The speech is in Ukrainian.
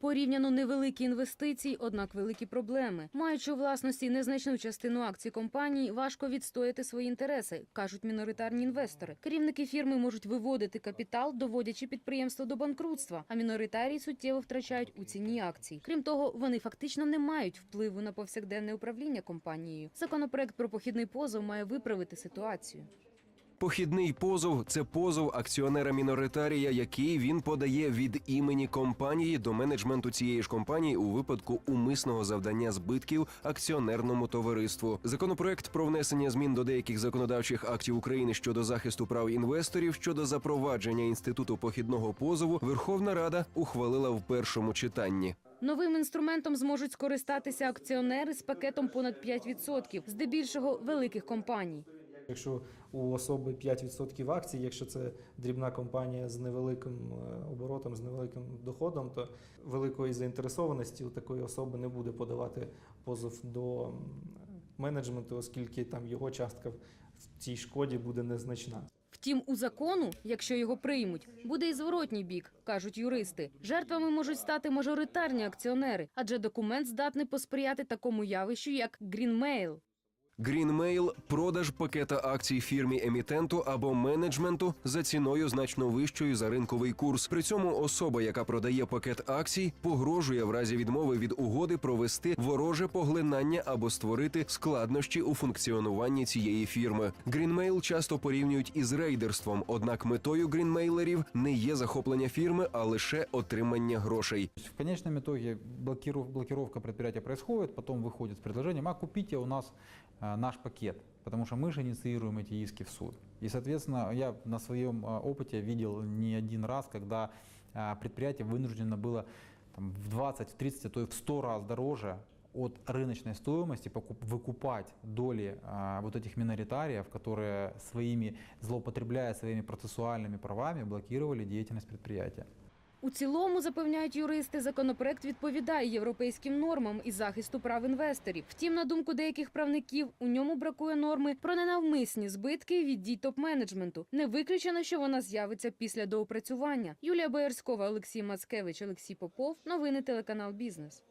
Порівняно невеликі інвестиції, однак великі проблеми. Маючи у власності незначну частину акцій компанії, важко відстояти свої інтереси, кажуть міноритарні інвестори. Керівники фірми можуть виводити капітал, доводячи підприємство до банкрутства, а міноритарії суттєво втрачають у ціні акцій. Крім того, вони фактично не мають впливу на повсякденне управління компанією. Законопроект про похідний позов має виправити ситуацію. Похідний позов це позов акціонера міноритарія, який він подає від імені компанії до менеджменту цієї ж компанії у випадку умисного завдання збитків акціонерному товариству. Законопроект про внесення змін до деяких законодавчих актів України щодо захисту прав інвесторів щодо запровадження інституту похідного позову Верховна Рада ухвалила в першому читанні. Новим інструментом зможуть скористатися акціонери з пакетом понад 5%, здебільшого великих компаній. Якщо у особи 5% акцій, якщо це дрібна компанія з невеликим е, оборотом, з невеликим доходом, то великої заінтересованості у такої особи не буде подавати позов до менеджменту, оскільки там його частка в цій шкоді буде незначна. Втім, у закону, якщо його приймуть, буде і зворотній бік, кажуть юристи. Жертвами можуть стати мажоритарні акціонери, адже документ здатний посприяти такому явищу, як грінмейл. Грінмейл продаж пакета акцій фірмі емітенту або менеджменту за ціною значно вищою за ринковий курс. При цьому особа, яка продає пакет акцій, погрожує в разі відмови від угоди провести вороже поглинання або створити складнощі у функціонуванні цієї фірми. Грінмейл часто порівнюють із рейдерством, однак метою грінмейлерів не є захоплення фірми, а лише отримання грошей. В итоге блокиров- блокировка предприятия происходит, потом выходит с предложением, а купите у нас э, наш пакет, потому что мы же инициируем эти иски в суд. И, соответственно, я на своем э, опыте видел не один раз, когда э, предприятие вынуждено было там, в 20, в 30, а то и в 100 раз дороже от рыночной стоимости покуп- выкупать доли а, вот этих миноритариев, которые своими, злоупотребляя своими процессуальными правами, блокировали деятельность предприятия. У цілому, запевняють юристи, законопроект відповідає європейським нормам і захисту прав інвесторів. Втім, на думку деяких правників, у ньому бракує норми про ненавмисні збитки від дій топ-менеджменту. Не виключено, що вона з'явиться після доопрацювання. Юлія Боярськова, Олексій Мацкевич, Олексій Попов. Новини телеканал Бізнес.